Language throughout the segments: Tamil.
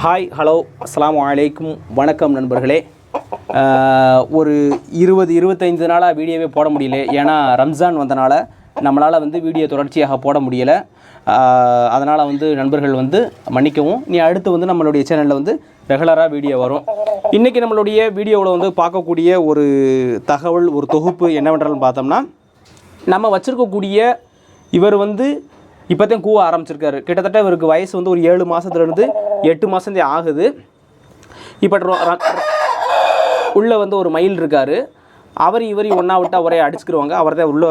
ஹாய் ஹலோ அஸ்லாம் வலைக்கும் வணக்கம் நண்பர்களே. ஒரு இருபது இருபத்தைந்து நாளாக வீடியோவே போட முடியல. ஏன்னா ரம்ஜான் வந்தனால நம்மளால் வந்து வீடியோ தொடர்ச்சியாக போட முடியலை. அதனால் வந்து நண்பர்கள் வந்து மன்னிக்கவும். நீ அடுத்து வந்து நம்மளுடைய சேனலில் வந்து ரெகுலராக வீடியோ வரும். இன்றைக்கி நம்மளுடைய வீடியோவில் வந்து பார்க்கக்கூடிய ஒரு தகவல் ஒரு தொகுப்பு என்னவென்றாலும் பார்த்தோம்னா நம்ம வச்சுருக்கக்கூடிய இவர் வந்து இப்போதான் கூவ ஆரம்பிச்சிருக்காரு. கிட்டத்தட்ட இவருக்கு வயசு வந்து ஒரு ஏழு மாதத்துலேருந்து எட்டு மாதந்தே ஆகுது. இப்போ ரொ- வந்து ஒரு மயில் இருக்கார். அவர் இவர் ஒன்றா விட்டு அவரே அடிச்சுக்கிடுவாங்க அவர் தான் உள்ளே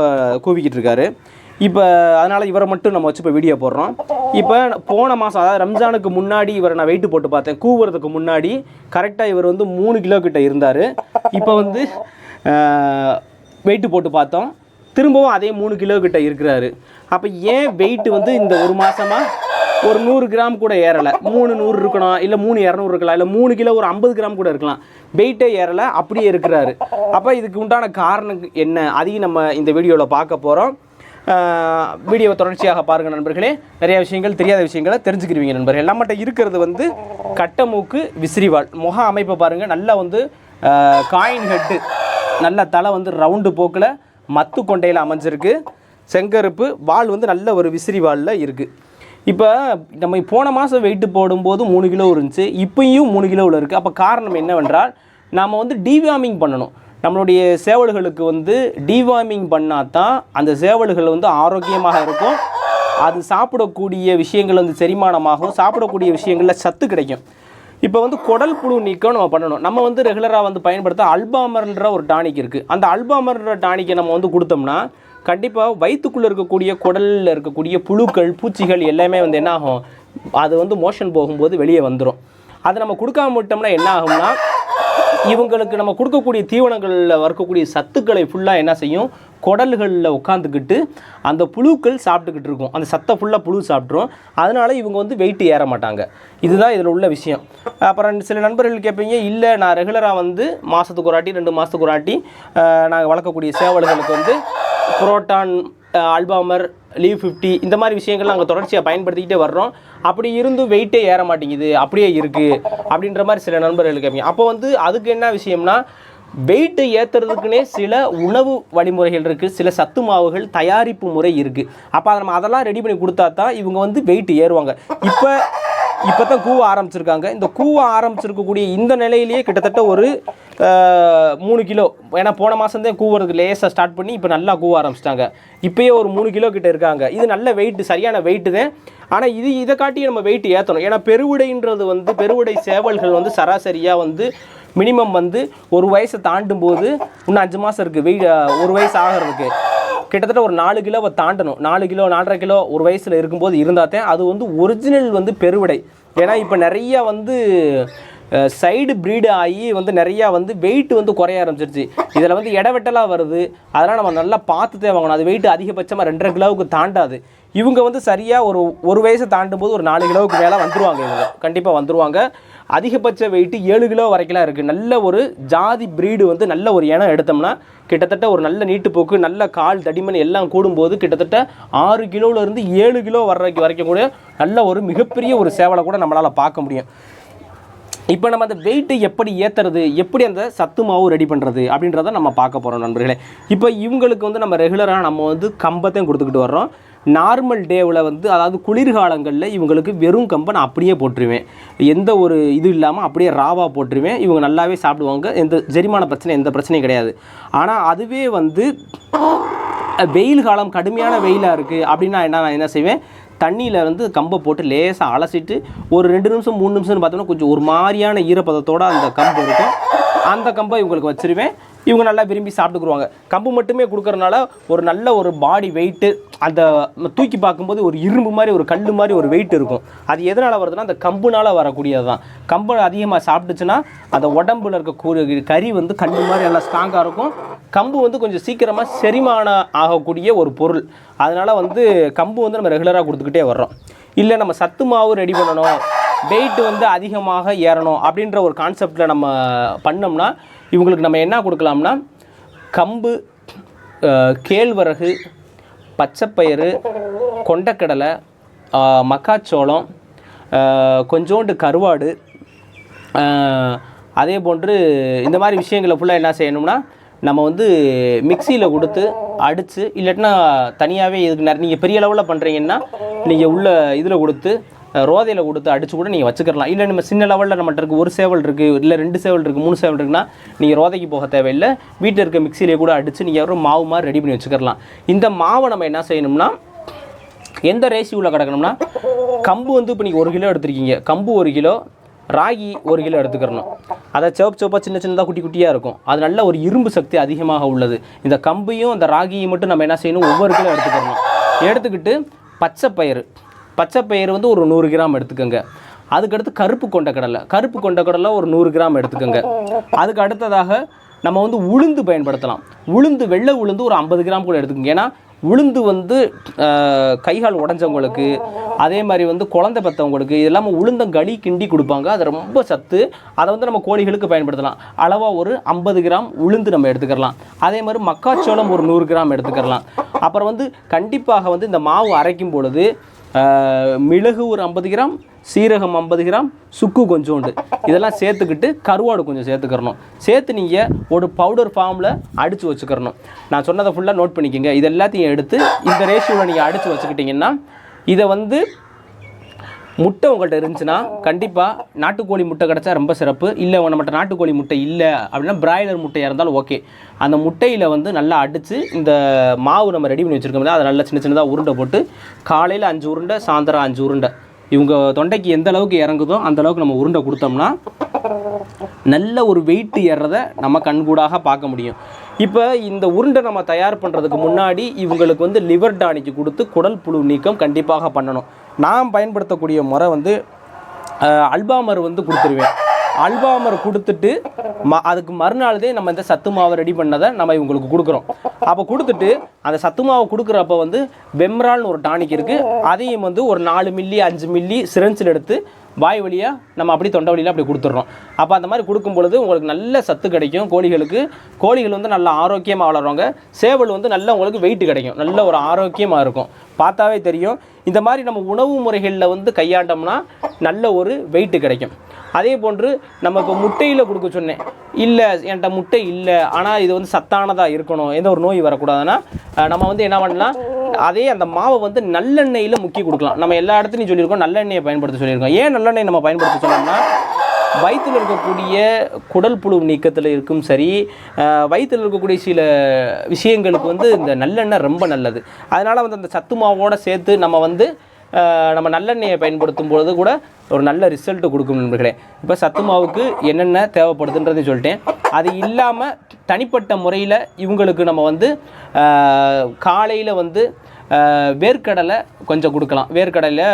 கூவிக்கிட்டு இருக்காரு. இப்போ அதனால் இவரை மட்டும் நம்ம வச்சு இப்போ வீடியோ போடுறோம். இப்போ போன மாதம் அதாவது ரம்ஜானுக்கு முன்னாடி இவரை நான் வெயிட்டு போட்டு பார்த்தேன். கூவுறதுக்கு முன்னாடி கரெக்டாக இவர் வந்து மூணு கிலோ கிட்ட இருந்தார். இப்போ வந்து வெயிட்டு போட்டு பார்த்தோம். திரும்பவும் அதே மூணு கிலோ கிட்ட இருக்கிறாரு. அப்போ ஏன் வெயிட்டு வந்து இந்த ஒரு மாதமாக ஒரு நூறு கிராம் கூட ஏறலை. மூணு நூறு இருக்கணும் இல்லை மூணு இரநூறு இருக்கலாம் இல்லை மூணு கிலோ ஒரு ஐம்பது கிராம் கூட இருக்கலாம். வெயிட்டே ஏறலை அப்படியே இருக்கிறாரு. அப்போ இதுக்கு உண்டான காரணம் என்ன? அதையும் நம்ம இந்த வீடியோவில் பார்க்க போகிறோம் வீடியோவை தொடர்ச்சியாக பாருங்கள் நண்பர்களே. நிறைய விஷயங்கள் தெரியாத விஷயங்களை தெரிஞ்சுக்கிருவீங்க நண்பர்கள். நம்மகிட்ட இருக்கிறது வந்து கட்டமூக்கு விசிறிவாள். முக அமைப்பை பாருங்கள் நல்லா வந்து காயின் ஹெட்டு. நல்ல தலை வந்து ரவுண்டு போக்கில் மத்து கொண்டையில் அமைஞ்சிருக்கு. செங்கருப்பு வால் வந்து நல்ல ஒரு விசிறி வாலில் இருக்குது இப்போ நம்ம போன மாதம் வெயிட்டு போடும்போது மூணு கிலோ இருந்துச்சு இப்போயும் மூணு கிலோவில் இருக்குது அப்போ காரணம் என்னவென்றால் நாம் வந்து டிவார்மிங் பண்ணணும். நம்மளுடைய சேவல்களுக்கு வந்து டிவார்மிங் பண்ணால் தான் அந்த சேவல்கள் வந்து ஆரோக்கியமாக இருக்கும். அது சாப்பிடக்கூடிய விஷயங்கள் வந்து செரிமானமாகவும் சாப்பிடக்கூடிய விஷயங்களில் சத்து கிடைக்கும். இப்போ வந்து குடல் புழு நீக்கம் நம்ம பண்ணணும். நம்ம வந்து ரெகுலராக வந்து பயன்படுத்த அல்பாமர்ன்ற ஒரு டானிக் இருக்குது அந்த அல்பாமர்ன்ற டானிக்கை நம்ம வந்து கொடுத்தோம்னா கண்டிப்பாக வயிற்றுக்குள்ளே இருக்கக்கூடிய குடலில் இருக்கக்கூடிய புழுக்கள் பூச்சிகள் எல்லாமே வந்து என்ன ஆகும்? அது வந்து மோஷன் போகும்போது வெளியே வந்துடும் அதை நம்ம கொடுக்காம விட்டோம்னா என்ன ஆகும்னா இவங்களுக்கு நம்ம கொடுக்கக்கூடிய தீவனங்களில் வரக்கூடிய சத்துக்களை ஃபுல்லாக என்ன செய்யும்? குடல்களில் உட்காந்துக்கிட்டு அந்த புழுக்கள் சாப்பிட்டுக்கிட்டு இருக்கும். அந்த சத்தை ஃபுல்லாக புழு சாப்பிட்ரும் அதனால இவங்க வந்து வெயிட் ஏற மாட்டாங்க. இதுதான் இதில் உள்ள விஷயம். அப்புறம் சில நண்பர்கள் கேட்பீங்க இல்லை நான் ரெகுலராக வந்து மாதத்துக்கு ஒரு ஆட்டி ரெண்டு மாதத்துக்கு ஒரு ஆட்டி நாங்கள் வளர்க்கக்கூடிய சேவல்களுக்கு வந்து புரோட்டான் அல்பாமர் லீவ் ஃபிஃப்டி இந்த மாதிரி விஷயங்கள் நாங்கள் தொடர்ச்சியாக பயன்படுத்திக்கிட்டே வர்றோம். அப்படி இருந்தும் வெயிட்டே ஏற மாட்டேங்குது. அப்படியே இருக்குது அப்படின்ற மாதிரி சில நண்பர்கள் கேட்பீங்க. அப்போ வந்து அதுக்கு என்ன விஷயம்னா வெயிட்டு ஏற்றுறதுக்குனே சில உணவு வழிமுறைகள் இருக்குது சில சத்து மாவுகள் தயாரிப்பு முறை இருக்குது அப்போ அதை நம்ம அதெல்லாம் ரெடி பண்ணி கொடுத்தா தான் இவங்க வந்து வெயிட் ஏறுவாங்க. இப்போ இப்போ தான் கூவ ஆரம்பிச்சிருக்காங்க. இந்த கூவ ஆரம்பிச்சிருக்கக்கூடிய இந்த நிலையிலேயே கிட்டத்தட்ட ஒரு மூணு கிலோ. ஏன்னா போன மாதம் தான் கூவுறதுக்கு லேசாக ஸ்டார்ட் பண்ணி இப்போ நல்லா கூவ ஆரம்பிச்சிட்டாங்க. இப்போயே ஒரு மூணு கிலோ கிட்ட இருக்காங்க. இது நல்ல வெயிட்டு சரியான வெயிட்டு தான். ஆனால் இது இதை காட்டி நம்ம வெயிட் ஏற்றணும் ஏன்னா பெருவிடைன்றது வந்து பெருவிடை சேவல்கள் வந்து சராசரியாக வந்து மினிமம் வந்து ஒரு வயசை தாண்டும் போது இன்னும் அஞ்சு மாதம் இருக்குது வெயிட் ஒரு வயசு ஆகிறதுக்கு. கிட்டத்தட்ட ஒரு நாலு கிலோவை தாண்டணும். நாலு கிலோ நாலரை கிலோ ஒரு வயசில் இருக்கும்போது இருந்தால் தான் அது வந்து ஒரிஜினல் வந்து பெருவிடை. ஏன்னா இப்போ நிறைய வந்து சைடு ப்ரீடு ஆகி வந்து நிறையா வந்து வெயிட் வந்து குறைய ஆரம்பிச்சிருச்சு. இதில் வந்து இடவெட்டலாக வருது. அதெல்லாம் நம்ம நல்லா பார்த்து வாங்கணும். அது வெயிட் அதிகபட்சமாக ரெண்டரை கிலோவுக்கு தாண்டாது. இவங்க வந்து சரியாக ஒரு ஒரு வயசை தாண்டும் போது ஒரு நாலு கிலோவுக்கு மேலே வந்துருவாங்க இவங்க. கண்டிப்பாக வந்துடுவாங்க அதிகபட்ச வெயிட் ஏழு கிலோ வரைக்கும்லாம் இருக்குது நல்ல ஒரு ஜாதி ப்ரீடு வந்து நல்ல ஒரு இனம் எடுத்தோம்னா கிட்டத்தட்ட ஒரு நல்ல நீட்டுப்போக்கு நல்ல கால் தடிமன் எல்லாம் கூடும்போது கிட்டத்தட்ட ஆறு கிலோவிலேருந்து ஏழு கிலோ வர்றதுக்கு வரைக்கும் கூட நல்ல ஒரு மிகப்பெரிய ஒரு சேவலை கூட நம்மளால் பார்க்க முடியும். இப்போ நம்ம அந்த வெயிட்டை எப்படி ஏற்றுறது எப்படி அந்த சத்து மாவு ரெடி பண்ணுறது அப்படின்றத நம்ம பார்க்க போகிறோம் நண்பர்களே. இப்போ இவங்களுக்கு வந்து நம்ம ரெகுலராக நம்ம வந்து கம்பத்தையும் கொடுத்துக்கிட்டு வர்றோம். நார்மல் டேவில் வந்து அதாவது குளிர்காலங்களில் இவங்களுக்கு வெறும் கம்பை நான் அப்படியே போட்டுருவேன். எந்த ஒரு இது இல்லாமல் அப்படியே ராவாக போட்டுருவேன். இவங்க நல்லாவே சாப்பிடுவாங்க. எந்த ஜெரிமான பிரச்சனை எந்த பிரச்சனையும் கிடையாது. ஆனால் அதுவே வந்து வெயில் காலம் கடுமையான வெயிலாக இருக்குது அப்படின்னா என்ன நான் என்ன செய்வேன்? தண்ணியில் வந்து கம்பை போட்டு லேசாக அலசிட்டு ஒரு ரெண்டு நிமிஷம் மூணு நிமிஷம்னு பார்த்தோம்னா கொஞ்சம் ஒரு மாதிரியான ஈரப்பதத்தோட அந்த கம்பு இருக்கும். அந்த கம்பை இவங்களுக்கு வச்சிருவேன். இவங்க நல்லா விரும்பி சாப்பிட்டுக்குருவாங்க. கம்பு மட்டுமே கொடுக்குறனால ஒரு நல்ல ஒரு பாடி வெயிட்டு அந்த தூக்கி பார்க்கும்போது ஒரு இரும்பு மாதிரி ஒரு கல் மாதிரி ஒரு வெயிட் இருக்கும். அது எதனால் வருதுன்னா அந்த கம்புனால் வரக்கூடியது தான் கம்பு அதிகமாக சாப்பிட்டுச்சுன்னா அந்த உடம்புல இருக்க கூறு கறி வந்து கல் மாதிரி நல்லா ஸ்ட்ராங்காக இருக்கும். கம்பு வந்து கொஞ்சம் சீக்கிரமாக செரிமானம் ஆகக்கூடிய ஒரு பொருள். அதனால் வந்து கம்பு வந்து நம்ம ரெகுலராக கொடுத்துக்கிட்டே வர்றோம். இல்லை நம்ம சத்து மாவு ரெடி பண்ணணும். வெயிட் வந்து அதிகமாக ஏறணும் அப்படின்ற ஒரு கான்செப்டில் நம்ம பண்ணோம்னா இவங்களுக்கு நம்ம என்ன கொடுக்கலாம்னா கம்பு கேழ்வரகு பச்சைப்பயிறு கொண்டக்கடலை மக்காச்சோளம் கொஞ்சோண்டு கருவாடு அதே போன்று இந்த மாதிரி விஷயங்களை ஃபுல்லாக என்ன செய்யணும்னா நம்ம வந்து மிக்சியில் கொடுத்து அடித்து இல்லாட்டினா தனியாகவே இதுக்கு நீங்கள் பெரிய அளவில் பண்ணுறீங்கன்னா நீங்கள் உள்ள இதில் கொடுத்து ரோதையில் கொடுத்து அடித்து கூட நீங்கள் வச்சுக்கலாம் இல்லை நம்ம சின்ன லெவலில் நம்மகிட்ட இருக்குது ஒரு சேவல் இருக்குது இல்லை ரெண்டு சேவல் இருக்குது மூணு சேவல் இருக்குன்னா நீங்கள் ரோதைக்கு போக தேவையில்லை. வீட்டில் இருக்க மிக்சியிலே கூட அடித்து நீங்கள் ஒரு மாவு மாதிரி ரெடி பண்ணி வச்சுக்கலாம் இந்த மாவை நம்ம என்ன செய்யணும்னா எந்த ரேஷியோவில் கிடக்கணும்னா கம்பு வந்து இப்போ நீங்கள் ஒரு கிலோ எடுத்துருக்கீங்க. கம்பு ஒரு கிலோ ராகி ஒரு கிலோ எடுத்துக்கிறணும் அதை சிவப்பு சிவப்பாக சின்ன சின்னதாக குட்டி குட்டியாக இருக்கும். அது நல்ல ஒரு இரும்பு சக்தி அதிகமாக உள்ளது. இந்த கம்பையும் அந்த ராகியும் மட்டும் நம்ம என்ன செய்யணும் ஒவ்வொரு கிலோ எடுத்துக்கிறணும் எடுத்துக்கிட்டு பச்சை பயிறு பச்சை பயிர் வந்து ஒரு நூறு கிராம் எடுத்துக்கோங்க. அதுக்கடுத்து கருப்பு கொண்ட கடலை. கருப்பு கொண்ட கடலை ஒரு நூறு கிராம் எடுத்துக்கோங்க. அதுக்கு அடுத்ததாக நம்ம வந்து உளுந்து பயன்படுத்தலாம். உளுந்து வெள்ளை உளுந்து ஒரு ஐம்பது கிராம் கூட எடுத்துக்கோங்க. ஏன்னா உளுந்து வந்து கைகால் உடஞ்சவங்களுக்கு அதே மாதிரி வந்து குழந்தை பெற்றவங்களுக்கு இது இல்லாமல் உளுந்தங்களி கிண்டி கொடுப்பாங்க. அது ரொம்ப சத்து. அதை வந்து நம்ம கோழிகளுக்கு பயன்படுத்தலாம். அளவாக ஒரு ஐம்பது கிராம் உளுந்து நம்ம எடுத்துக்கலாம். அதே மாதிரி மக்காச்சோளம் ஒரு நூறு கிராம் எடுத்துக்கலாம். அப்புறம் வந்து கண்டிப்பாக வந்து இந்த மாவு அரைக்கும் பொழுது மிளகு ஒரு ஐம்பது கிராம் சீரகம் ஐம்பது கிராம் சுக்கு கொஞ்சோண்டு இதெல்லாம் சேர்த்துக்கிட்டு கருவாடு கொஞ்சம் சேர்த்துக்கிறணும். சேர்த்து நீங்கள் ஒரு பவுடர் ஃபார்மில் அடித்து வச்சுக்கிறணும். நான் சொன்னதை ஃபுல்லாக நோட் பண்ணிக்கோங்க. இது எல்லாத்தையும் எடுத்து இந்த ரேஷியோவில் நீங்கள் அடித்து வச்சுக்கிட்டிங்கன்னா இதை வந்து முட்டை உங்கள்கிட்ட இருந்துச்சுன்னா கண்டிப்பாக நாட்டுக்கோழி முட்டை கிடச்சா ரொம்ப சிறப்பு. இல்லை நம்மகிட்ட நாட்டுக்கோழி முட்டை இல்லை அப்படின்னா பிராய்லர் முட்டையாக இருந்தாலும் ஓகே. அந்த முட்டையில் வந்து நல்லா அடித்து இந்த மாவு நம்ம ரெடி பண்ணி வச்சுருக்கோம்ல அதை நல்லா சின்ன சின்னதாக உருண்டை போட்டு காலையில் அஞ்சு உருண்டை சாயந்தரம் அஞ்சு உருண்டை. இவங்க தொண்டைக்கு எந்த அளவுக்கு இறங்குதோ அந்த அளவுக்கு நம்ம உருண்டை கொடுத்தோம்னா நல்ல ஒரு வெயிட் ஏறுறத நம்ம கண்கூடாக பார்க்க முடியும். இப்போ இந்த உருண்டை நம்ம தயார் பண்ணுறதுக்கு முன்னாடி இவங்களுக்கு வந்து லிவர் டானிக்கு கொடுத்து குடல் புழு நீக்கம் கண்டிப்பாக பண்ணணும். நான் பயன்படுத்தக்கூடிய முறை வந்து அல்பாமர் வந்து கொடுத்துருவேன். அல்பாமர் கொடுத்துட்டு ம அதுக்கு மறுநாள்தே நம்ம இந்த சத்து மாவை ரெடி பண்ணதை நம்ம இவங்களுக்கு கொடுக்குறோம். அப்போ கொடுத்துட்டு அந்த சத்து மாவை கொடுக்குறப்ப வந்து பெம்ரால்னு ஒரு டானிக் இருக்குது அதையும் வந்து ஒரு நாலு மில்லி அஞ்சு மில்லி சிரஞ்சில் எடுத்து வாய் வழியாக நம்ம அப்படி தொண்டை வழியில் அப்படி கொடுத்துட்றோம் அப்போ அந்த மாதிரி கொடுக்கும் பொழுது உங்களுக்கு நல்ல சத்து கிடைக்கும் கோழிகளுக்கு. கோழிகள் வந்து நல்லா ஆரோக்கியமாக வளருவாங்க. சேவல் வந்து நல்ல உங்களுக்கு வெயிட் கிடைக்கும். நல்ல ஒரு ஆரோக்கியமாக இருக்கும். பார்த்தாவே தெரியும். இந்த மாதிரி நம்ம உணவு முறைகளில் வந்து கையாண்டோம்னா நல்ல ஒரு வெயிட்டு கிடைக்கும். அதே போன்று நம்ம இப்போ முட்டையில் கொடுக்க சொன்னேன். இல்லை என்கிட்ட முட்டை இல்லை. ஆனால் இது வந்து சத்தானதாக இருக்கணும். எந்த ஒரு நோய் வரக்கூடாதுன்னா நம்ம வந்து என்ன பண்ணலாம்? அதே அந்த மாவை வந்து நல்லெண்ணெயில் முக்கி கொடுக்கலாம். நம்ம எல்லா இடத்துலையும் சொல்லியிருக்கோம் நல்லெண்ணெயை பயன்படுத்த சொல்லியிருக்கோம். ஏன் நல்லெண்ணெய் நம்ம பயன்படுத்த சொன்னோம்னா வயிற்றில் இருக்கக்கூடிய குடல் புழு நீக்கத்தில் இருக்கும் சரி வயிற்றில் இருக்கக்கூடிய சில விஷயங்களுக்கு வந்து இந்த நல்லெண்ணெய் ரொம்ப நல்லது. அதனால் வந்து அந்த சத்து மாவோடு சேர்த்து நம்ம வந்து நம்ம நல்லெண்ணெயை பயன்படுத்தும் பொழுது கூட ஒரு நல்ல ரிசல்ட் கொடுக்கும் நண்பர்களே. இப்போ சத்து மாவுக்கு என்னென்ன தேவைப்படுதுன்றதையும் சொல்லிட்டேன். அது இல்லாமல் தனிப்பட்ட முறையில் இவங்களுக்கு நம்ம வந்து காலையில் வந்து வேர்க்கடலை கொஞ்சம் கொடுக்கலாம். வேர்க்கடலை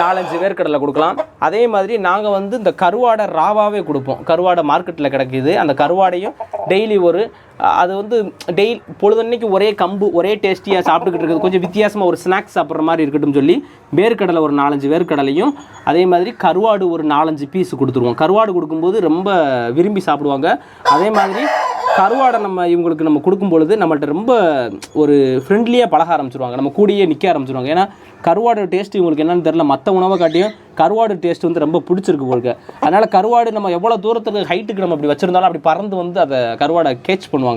நாலஞ்சு வேர்க்கடலை கொடுக்கலாம். அதே மாதிரி நாங்கள் வந்து இந்த கருவாடை ராவாவே கொடுப்போம். கருவாடை மார்க்கெட்டில் கிடைக்கிது. அந்த கருவாடையும் டெய்லி ஒரு அது வந்து டெய்லி பொழுதன்னைக்கு ஒரே கம்பு ஒரே டேஸ்டியாக சாப்பிட்டுக்கிட்டு இருக்குது கொஞ்சம் வித்தியாசமாக ஒரு ஸ்நாக்ஸ் சாப்பிட்ற மாதிரி இருக்கட்டும் சொல்லி வேர்க்கடலை ஒரு நாலஞ்சு வேர்க்கடலையும் அதே மாதிரி கருவாடு ஒரு நாலஞ்சு பீஸ் கொடுத்துருவோம். கருவாடு கொடுக்கும்போது ரொம்ப விரும்பி சாப்பிடுவாங்க. அதே மாதிரி கருவாடை நம்ம இவங்களுக்கு நம்ம கொடுக்கும் பொழுது நம்மள்ட்ட ரொம்ப ஒரு ஃப்ரெண்ட்லியாக பழக ஆரம்பிச்சிருவாங்க. நம்ம கூடியே நிற்க ஆரம்பிச்சிருவாங்க. ஏன்னா கருவாடு டேஸ்ட் இவங்களுக்கு என்னென்னு தெரில மற்ற உணவை காட்டியும் கருவாடு டேஸ்ட் வந்து ரொம்ப பிடிச்சிருக்கு போலுக்கு அதனால் கருவாடு நம்ம எவ்வளோ தூரத்துக்கு ஹைட்டுக்கு நம்ம அப்படி வச்சுருந்தாலும் அப்படி பறந்து வந்து அதை கருவாடை கேட்ச் பண்ணுவாங்க.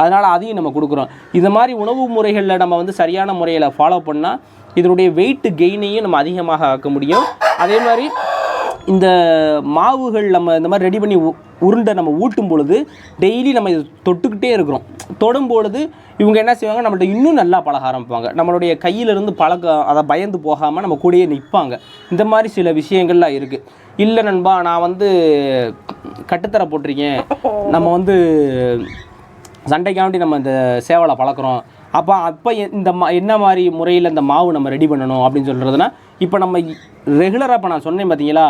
அதனால் அதையும் நம்ம கொடுக்குறோம். இந்த மாதிரி உணவு முறைகளில் நம்ம வந்து சரியான முறையில் ஃபாலோ பண்ணால் இதனுடைய வெயிட் கெயினையும் நம்ம அதிகமாக ஆக்க முடியும். அதே மாதிரி இந்த மாவுகள் நம்ம இந்த மாதிரி ரெடி பண்ணி உருண்டை நம்ம ஊட்டும் பொழுது டெய்லி நம்ம இது தொட்டுக்கிட்டே இருக்கிறோம். தொடும் பொழுது இவங்க என்ன செய்வாங்க? நம்மள்ட்ட இன்னும் நல்லா பழக ஆரம்பிப்பாங்க. நம்மளுடைய கையிலிருந்து பழக்கம் அதை பயந்து போகாமல் நம்ம கூடயே நிற்பாங்க இந்த மாதிரி சில விஷயங்கள்லாம் இருக்குது இல்லை நண்பா நான் வந்து கட்டுத்தர போட்டிருக்கேன். நம்ம வந்து சண்டைக்காண்டி நம்ம இந்த சேவலை பழக்கிறோம். அப்போ அப்போ இந்த மா என்ன மாதிரி முறையில் இந்த மாவு நம்ம ரெடி பண்ணணும் அப்படின்னு சொல்கிறதுனா இப்போ நம்ம ரெகுலராக இப்போ நான் சொன்னேன் பார்த்தீங்களா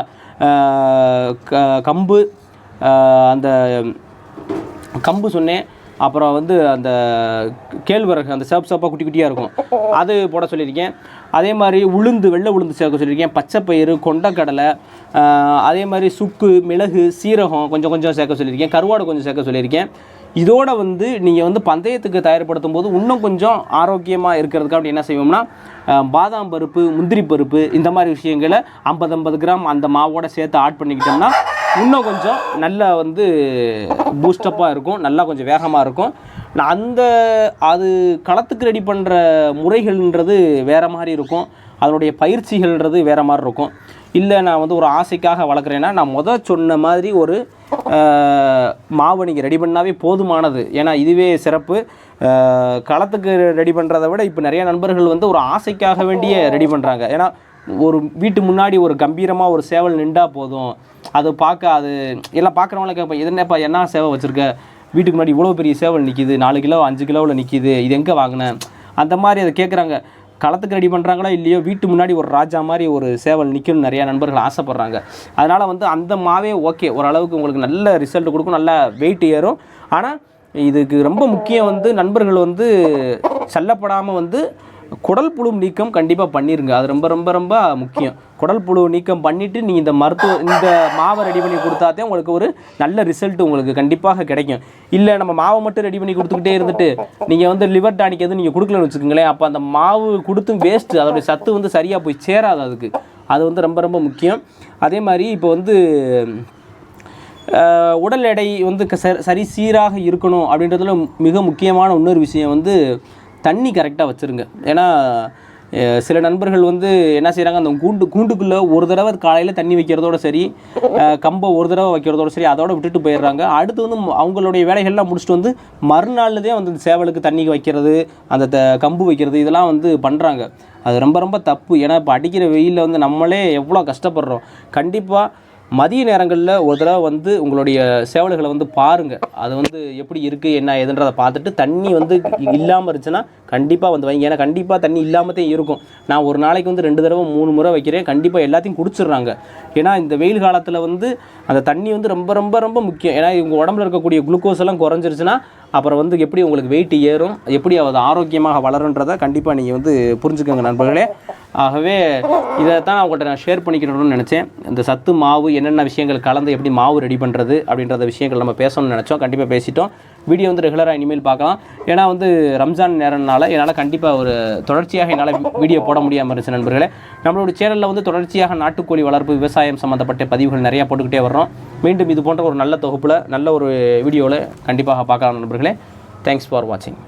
க- கம்பு அந்த கம்பு சொன்னேன். அப்புறம் வந்து அந்த கேழ்வரகு அந்த சேப் சேப்பாக குட்டி குட்டியாக இருக்கும். அது போட சொல்லியிருக்கேன். அதே மாதிரி உளுந்து வெள்ளை உளுந்து சேர்க்க சொல்லியிருக்கேன். பச்சைப்பயிறு கொண்டக்கடலை அதே மாதிரி சுக்கு மிளகு சீரகம் கொஞ்சம் கொஞ்சம் சேர்க்க சொல்லியிருக்கேன். கருவாடு கொஞ்சம் சேர்க்க சொல்லியிருக்கேன். இதோட வந்து நீங்கள் வந்து பந்தயத்துக்கு தயார்படுத்தும் போது இன்னும் கொஞ்சம் ஆரோக்கியமாக இருக்கிறதுக்கு அப்படி என்ன செய்வோம்னா பாதாம் பருப்பு முந்திரி பருப்பு இந்த மாதிரி விஷயங்களை ஐம்பது ஐம்பது கிராம் அந்த மாவோட சேர்த்து ஆட் பண்ணிக்கிட்டோம்னா இன்னும் கொஞ்சம் நல்லா வந்து பூஸ்டப்பாக இருக்கும் நல்லா கொஞ்சம் வேகமாக இருக்கும். நான் அந்த அது களத்துக்கு ரெடி பண்ணுற முறைகள்ன்றது வேறு மாதிரி இருக்கும். அதனுடைய பயிற்சிகள்ன்றது வேறு மாதிரி இருக்கும். இல்லை நான் வந்து ஒரு ஆசைக்காக வளர்க்குறேன்னா நான் முதல் சொன்ன மாதிரி ஒரு மாவை நீங்கள் ரெடி பண்ணாவே போதுமானது. ஏன்னா இதுவே சிறப்பு. களத்துக்கு ரெடி பண்ணுறதை விட இப்போ நிறைய நண்பர்கள் வந்து ஒரு ஆசைக்காக வேண்டிய ரெடி பண்ணுறாங்க ஏன்னா ஒரு வீட்டு முன்னாடி ஒரு கம்பீரமாக ஒரு சேவல் நின்றா போதும். அது பார்க்க அது எல்லாம் பார்க்குறவங்கள கேட்பேன் இது என்னப்பா என்ன சேவை வச்சுருக்க? வீட்டுக்கு முன்னாடி இவ்வளோ பெரிய சேவல் நிற்கிது நாலு கிலோ அஞ்சு கிலோவில் நிற்கிது இது எங்கே வாங்கினேன் அந்த மாதிரி அதை கேட்குறாங்க களத்துக்கு ரெடி பண்ணுறாங்களோ இல்லையோ? வீட்டு முன்னாடி ஒரு ராஜா மாதிரி ஒரு சேவல் நிற்கணும்னு நிறையா நண்பர்கள் ஆசைப்பட்றாங்க. அதனால் வந்து அந்த மாவே ஓகே ஓரளவுக்கு உங்களுக்கு நல்ல ரிசல்ட் கொடுக்கும். நல்ல வெயிட் ஏறும். ஆனால் இதுக்கு ரொம்ப முக்கியம் வந்து நண்பர்கள் வந்து செல்லப்படாமல் வந்து குடல் புழு நீக்கம் கண்டிப்பாக பண்ணிடுங்க அது ரொம்ப ரொம்ப ரொம்ப முக்கியம். குடல் புழு நீக்கம் பண்ணிவிட்டு நீங்கள் இந்த மருத்துவ இந்த மாவை ரெடி பண்ணி கொடுத்தாதே உங்களுக்கு ஒரு நல்ல ரிசல்ட் உங்களுக்கு கண்டிப்பாக கிடைக்கும். இல்லை நம்ம மாவை மட்டும் ரெடி பண்ணி கொடுத்துக்கிட்டே இருந்துட்டு நீங்கள் வந்து லிவர் டானிக் எதுவும் நீங்கள் கொடுக்கலன்னு வச்சுக்கோங்களேன் அப்போ அந்த மாவு கொடுத்தும் வேஸ்ட்டு அதோடைய சத்து வந்து சரியாக போய் சேராது அதுக்கு. அது வந்து ரொம்ப ரொம்ப முக்கியம். அதே மாதிரி இப்போ வந்து உடல் எடை வந்து க- சரி சீராக இருக்கணும் அப்படின்றதுல மிக முக்கியமான இன்னொரு விஷயம் வந்து தண்ணி கரெக்டாக வச்சுருங்க. ஏன்னா சில நண்பர்கள் வந்து என்ன செய்கிறாங்க அந்த கூண்டு கூண்டுக்குள்ளே ஒரு தடவை காலையில் தண்ணி வைக்கிறதோட சரி கம்பை ஒரு தடவை வைக்கிறதோட சரி அதோட விட்டுட்டு போயிடுறாங்க. அடுத்து வந்து அவங்களுடைய வேலைகள்லாம் முடிச்சுட்டு வந்து மறுநாள்லதே வந்து இந்த சேவலுக்கு தண்ணி வைக்கிறது அந்த த கம்பு வைக்கிறது இதெல்லாம் வந்து பண்ணுறாங்க அது ரொம்ப ரொம்ப தப்பு. ஏன்னா இப்போ அடிக்கிற வெயிலில் வந்து நம்மளே எவ்வளோ கஷ்டப்படுறோம். கண்டிப்பாக மதிய நேரங்களில் ஒரு தடவை வந்து உங்களுடைய சேவல்களை வந்து பாருங்கள் அது வந்து எப்படி இருக்குது என்ன ஏதுன்றதை பார்த்துட்டு தண்ணி வந்து இல்லாமல் இருந்துச்சுன்னா கண்டிப்பாக வந்து வைங்க ஏன்னா கண்டிப்பாக தண்ணி இல்லாமல் தான் இருக்கும். நான் ஒரு நாளைக்கு வந்து ரெண்டு தடவை மூணு முறை வைக்கிறேன். கண்டிப்பாக எல்லாத்தையும் குடிச்சிடுறாங்க. ஏன்னா இந்த வெயில் காலத்தில் வந்து அந்த தண்ணி வந்து ரொம்ப ரொம்ப ரொம்ப முக்கியம். ஏன்னா இவங்க உடம்புல இருக்கக்கூடிய குளுக்கோஸ் எல்லாம் குறைஞ்சிருச்சுன்னா அப்புறம் வந்து எப்படி உங்களுக்கு வெயிட் ஏறும் எப்படி அது ஆரோக்கியமாக வளருன்றதை கண்டிப்பாக நீங்கள் வந்து புரிஞ்சுக்கோங்க நண்பர்களே. ஆகவே இதை தான் உங்கள்கிட்ட நான் ஷேர் பண்ணிக்கணும்னு நினச்சேன். இந்த சத்து மாவு என்னென்ன விஷயங்கள் கலந்து எப்படி மாவு ரெடி பண்ணுறது அப்படின்றத விஷயங்கள் நம்ம பேசணும்னு நினச்சோம். கண்டிப்பாக பேசிட்டோம். வீடியோ வந்து ரெகுலராக இனிமேல் பார்க்கலாம். ஏன்னா வந்து ரம்ஜான் நேரம்னால என்னால் கண்டிப்பாக ஒரு தொடர்ச்சியாக என்னால் வீடியோ போட முடியாமல் இருந்துச்சு நண்பர்களே. நம்மளோட சேனலில் வந்து தொடர்ச்சியாக நாட்டுக்கோழி வளர்ப்பு விவசாயம் சம்மந்தப்பட்ட பதிவுகள் நிறையா போட்டுக்கிட்டே வர்றோம். மீண்டும் இது போன்ற ஒரு நல்ல தொகுப்பில் நல்ல ஒரு வீடியோவில் கண்டிப்பாக பார்க்கலாம் நண்பர்களே. தேங்க்ஸ் ஃபார் வாட்சிங்